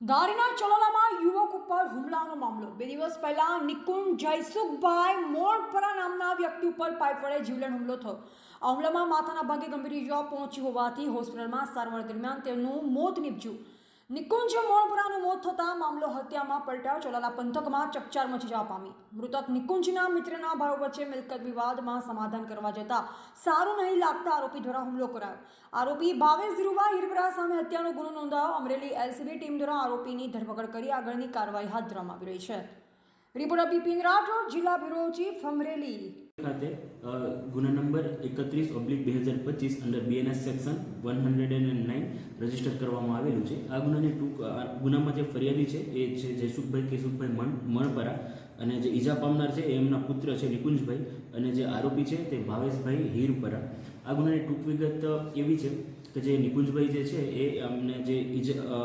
ધારીના ચલોલામાં યુવક ઉપર હુમલાનો મામલો. બે દિવસ પહેલા નિકુંજ જયસુખભાઈ મોરપરા નામના વ્યક્તિ ઉપર પાઇપ વડે જીવલેણ હુમલો થયો. આ હુમલામાં માથાના ભાગે ગંભીર ઇજાઓ પહોંચી હોવાથી હોસ્પિટલમાં સારવાર દરમિયાન તેમનું મોત નીપજ્યું. નિકુંજ મોણપુરાનું મોત થતાં મામલો હત્યામાં પલટાયો. ચોલાલા પંથકમાં ચકચાર મચી જવા પામી. મૃતક નિકુંજના મિત્રના ભાઈઓ વચ્ચે મિલકત વિવાદમાં સમાધાન કરવા જતા સારું નહીં લાગતા આરોપી દ્વારા હુમલો કરાયો. આરોપી ભાવેશ ધીરુભા હિરપરા સામે હત્યાનો ગુનો નોંધાયો. અમરેલી એલસીબી ટીમ દ્વારા આરોપીની ધરપકડ કરી આગળની કાર્યવાહી હાથ ધરવામાં આવી રહી છે. રિપોર્ટર બિપિન રાઠોડ, જિલ્લા બ્યુરો ચીફ અમરેલી. ખાતે ગુના નંબર એકત્રીસ ઓબ્લિક બે હજાર પચીસ under BNS section one hundred and nine register કરવામાં આવેલું છે. આ ગુનાની ટૂંક ગુનામાં જે ફરિયાદી છે એ છે જયસુખભાઈ, કેશુખભાઈ મણ મણપરા અને જે ઈજા પામનાર છે એ એમના પુત્ર છે નિકુંજભાઈ અને જે આરોપી છે તે ભાવેશભાઈ હીરપરા. આ ગુનાની ટૂંક વિગત એવી છે કે જે નિકુંજભાઈ જે છે એ અમને જે ઈજા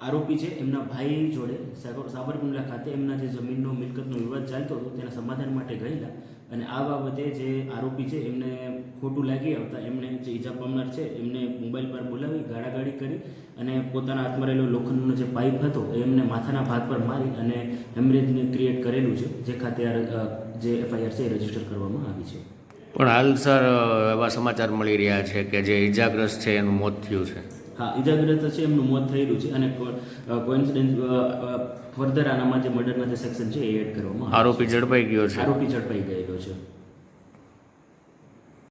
આરોપી છે, એમના ભાઈ જોડે સાબર- સાબરકુંડલા ખાતે એમના જે જમીનનો મિલકતનો વિવાદ ચાલતો હતો, તેના સમાધાન માટે ગયેલા અને આ બાબતે જે આરોપી છે, એમને ખોટું લાગી આવતા એમણે જે ઈજા પામનાર છે, એમને મોબાઈલ પર બોલાવી, ગાળાગાળી કરી અને પોતાના હાથમાં રહેલો લોખંડનો જે પાઇપ હતો, એ એમને માથાના ભાગ પર મારી અને હેમરેજને ક્રિએટ કરેલું છે, જે ખાતે જે એફઆઈઆર છે, એ રજિસ્ટર કરવામાં આવી છે. પણ હાલ, સર, એવા સમાચાર મળી રહ્યા છે કે જે ઈજાગ્રસ્ત છે, એનું મોત થયું છે. હા ઇજાગ્રસ્ત છે એમનું મોત થયેલું છે અને કોઇન્સિડન્સ ફર્ધર આનામાં જે મર્ડરના જે સેક્શન છે એ એડ કરવામાં આરોપી ઝડપાઈ ગયો છે છે. આરોપી ઝડપાઈ ગયેલો છે.